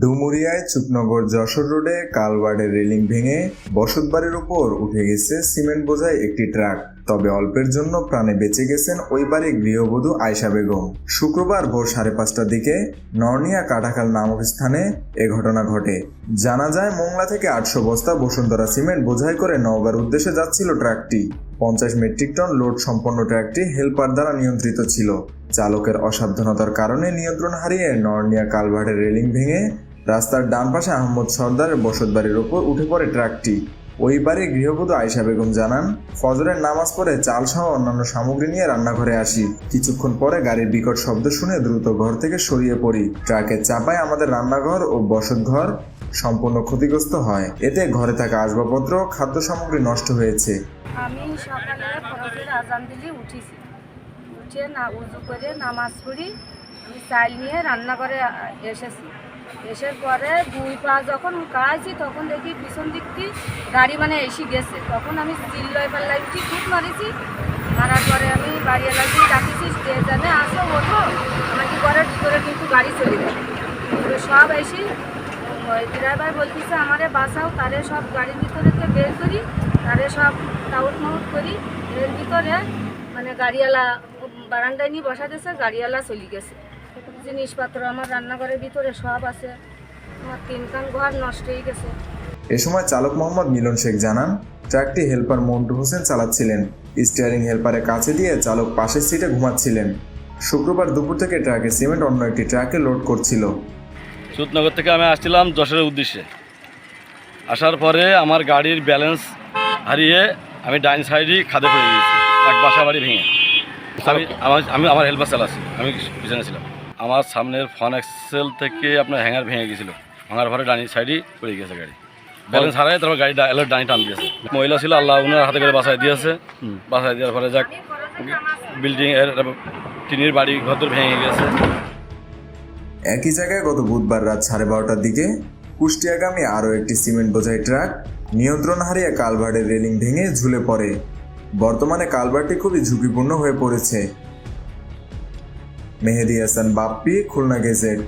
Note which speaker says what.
Speaker 1: ডুমুরিয়ায় চুপনগর যশোর রোডে কালভার্ডের রেলিং ভেঙে বসতবাড়ির উপর উঠে গেছে সিমেন্ট বোঝাই একটি ট্রাক। তবে অল্পের জন্য প্রাণে বেঁচে গেছেন ওই বাড়ির গৃহবধূ আয়শা বেগম। শুক্রবার ভোর সাড়ে পাঁচটার দিকে নর্নিয়া কাটাখাল নামক স্থানে এ ঘটনা ঘটে। জানা যায়, মোংলা থেকে আটশো বস্তা বসুন্ধরা সিমেন্ট বোঝাই করে নওগাঁর উদ্দেশ্যে যাচ্ছিল ট্রাকটি। পঞ্চাশ মেট্রিক টন লোড সম্পন্ন ট্রাকটি হেলপার দ্বারা নিয়ন্ত্রিত ছিল। চালকের অসাবধানতার কারণে নিয়ন্ত্রণ হারিয়ে নর্নিয়া কালভার্টের রেলিং ভেঙে রাস্তার ডান পাশে আহমদ সর্দারের বসতবাড়ির ওপর উঠে পড়ে ট্রাকটি। ওই বাড়ির গৃহবধূ আয়শা বেগম জানান, ফজরের নামাজ পড়ে চাল সহ অন্যান্য সামগ্রী নিয়ে রান্নাঘরে আসি। কিছুক্ষণ পরে গাড়ির বিকট শব্দ শুনে দ্রুত ঘর থেকে সরিয়ে পড়ি। ট্রাকের চাপায় আমাদের রান্নাঘর ও বসতঘর সম্পূর্ণ ক্ষতিগ্রস্ত হয়। এতে ঘরে থাকা আসবাবপত্র খাদ্য সামগ্রী নষ্ট হয়েছে।
Speaker 2: আমি সকালে ফরজের আজান উঠে না, উজু করে নামাজ পড়ি, আমি চাল নিয়ে রান্নাঘরে এসেছি। এসে পরে দুই পা যখন কাজছি তখন দেখি পিছন দিক গাড়ি মানে এসে গেছে। তখন আমি চিল্লাই পাল্লাই উঠি, খুব মারিছি। মারার পরে আমি বাড়িওয়ালাকে ডাকিছি যে জানে আসো ওঠো, আমাকে ঘরের ভিতরে কিন্তু গাড়ি চলে গেল। তো সব এসে ড্রাইভার বলতেছে, আমারে বাসাও তারে সব গাড়ির ভিতরে তো বের করি, তারে সব টাউট মাউট করি, এর ভিতরে মানে গাড়িওয়ালা বারান্দায় নিয়ে বসা দিয়েছে গাড়িওয়ালা চলে গেছে। জিনিসপত্র আমার রান্নাঘরের ভিতরে সব আছে। আমার তিনখান ঘর নষ্ট হয়ে গেছে।
Speaker 1: এ সময় চালক মোহাম্মদ মিলন শেখ জানান ট্রাকটি হেলপার মন্টু হোসেন চালাচ্ছিলেন। স্টিয়ারিং হেলপারের কাছে দিয়ে চালক পাশের সিটে ঘুমাচ্ছিলেন। শুক্রবার দুপুর থেকে ট্রাকে সিমেন্ট অন্য একটি ট্রাকে লোড করছিল।
Speaker 3: সুতনগর থেকে আমি আসছিলাম যশোরের উদ্দেশ্যে। আসার পরে আমার গাড়ির ব্যালেন্স হারিয়ে আমি ডাইন সাইডেই খাদে পড়ে গিয়েছি এক বাসা বাড়ি ভেঙে। আমি আমার আমি আমার হেল্পার চালাচ্ছি আমি পিছনে ছিলাম। আমার সামনের ফোন এক্সেল থেকে আপনার হ্যাঙ্গার ভেঙে গেছিল। ভাঙার পরে ডানি সাইডেই পড়ে গেছে গাড়ি। ব্যালেন্স হারাই তারপর গাড়ি এলো ডানি টান দিয়েছে। মহিলা ছিল আল্লাহ ওনার হাতে করে বাসায় দিয়েছে। বাসায় দেওয়ার পরে যাক বিল্ডিং এর টিনের বাড়ি ঘর ভেঙে গেছে।
Speaker 1: একই জায়গায় গত বুধবার রাত সাড়ে বারোটার দিকে কুষ্টিয়াগামী আরও একটি সিমেন্ট বোঝাই ট্রাক নিয়ন্ত্রণ হারিয়ে কালভার্টের রেলিং ভেঙে ঝুলে পড়ে। বর্তমানে কালভার্টটি খুবই ঝুঁকিপূর্ণ হয়ে পড়েছে। মেহেদি হাসান বাপ্পি খুলনা গেজেট।